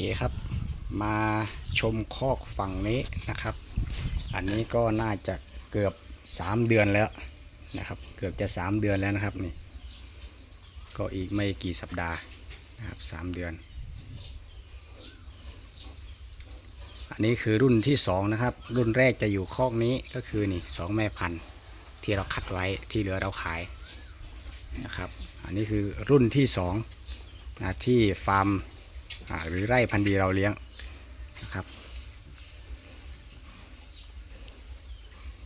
เคครับ มาชมคอกฝั่งนี้นะครับ อันนี้ก็น่าจะเกือบ 3 เดือนแล้วนะครับ เกือบจะ 3 เดือนแล้วนะครับนี่ ก็อีกไม่กี่สัปดาห์นะครับสามเดือน อันนี้คือรุ่นที่สองนะครับ รุ่นแรกจะอยู่คอกนี้ก็คือนี่สองแม่พันธุ์ที่เราคัดไว้ที่เหลือเราขายนะครับ อันนี้คือรุ่นที่สองนะที่ฟาร์ม หรือไร่พันธุ์ดีเราเลี้ยงนะครับ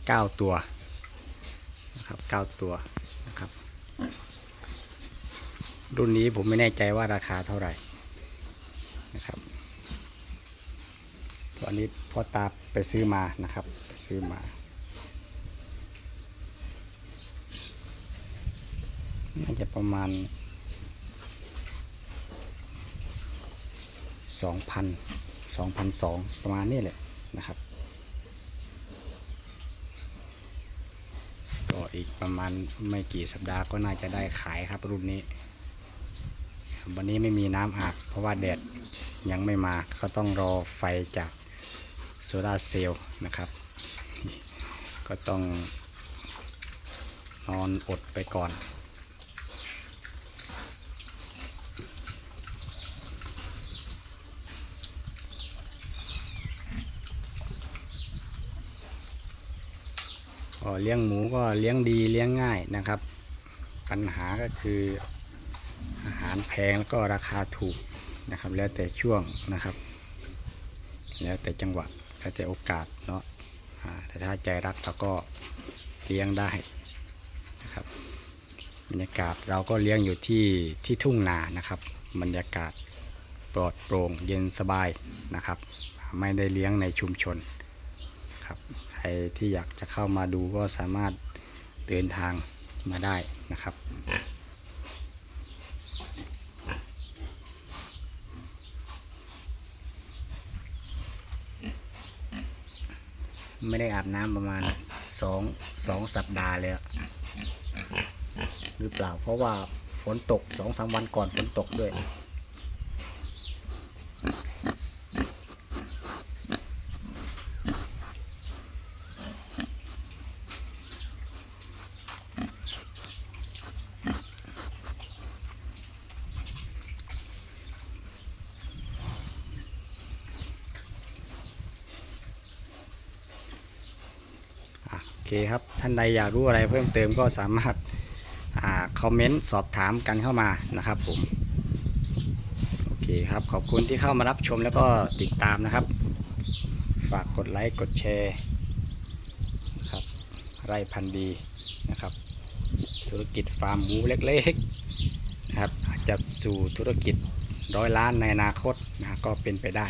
เก้าตัวนะครับเก้าตัวนะครับ รุ่นนี้ผมไม่แน่ใจว่าราคาเท่าไหร่นะครับตอนนี้พ่อตาไปซื้อมานะครับไปซื้อมาน่าจะประมาณ สองพันสองพันสองประมาณนี้แหละนะครับ ก็อีกประมาณไม่กี่สัปดาห์ก็น่าจะได้ขายครับรุ่นนี้ วันนี้ไม่มีน้ำอาบเพราะว่าแดดยังไม่มาก็ต้องรอไฟจากโซลาเซลล์นะครับ ก็ต้องนอนอดไปก่อน ก็เลี้ยงหมูก็เลี้ยงดีเลี้ยงง่ายนะครับ ปัญหาก็คืออาหารแพงแล้วก็ราคาถูกนะครับ แล้วแต่ช่วงนะครับ แล้วแต่จังหวะแล้วแต่โอกาสเนาะแต่ถ้าใจรักเราก็เลี้ยงได้นะครับบรรยากาศเราก็เลี้ยงอยู่ที่ที่ทุ่งนานะครับ บรรยากาศปลอดโปร่งเย็นสบายนะครับ ไม่ได้เลี้ยงในชุมชน ครับ ใครที่อยากจะเข้ามาดูก็สามารถเดินทางมาได้นะครับไม่ได้อาบน้ำประมาณสองสองสัปดาห์แล้วหรือเปล่าเพราะว่าฝนตกสองสามวันก่อนฝนตกด้วย คครับ ท่านใดอยากรู้อะไรเพิ่มเติมก็สามารถอ่าคอมเมนต์สอบถามกันเข้ามานะครับผมโอเคครับขอบคุณที่เข้ามารับชมแล้วก็ติดตามนะครับ ฝากกดไลค์กดแชร์นะครับไร่พันธ์ดีนะครับ ธุรกิจฟาร์มหมูเล็กๆนะครับอาจจะสู่ธุรกิจร้อยล้านในอนาคตนะก็เป็นไปได้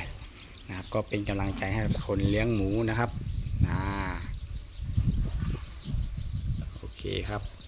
นะครับก็เป็นกำลังใจให้คนเลี้ยงหมูนะครับอ่า โอเค ครับ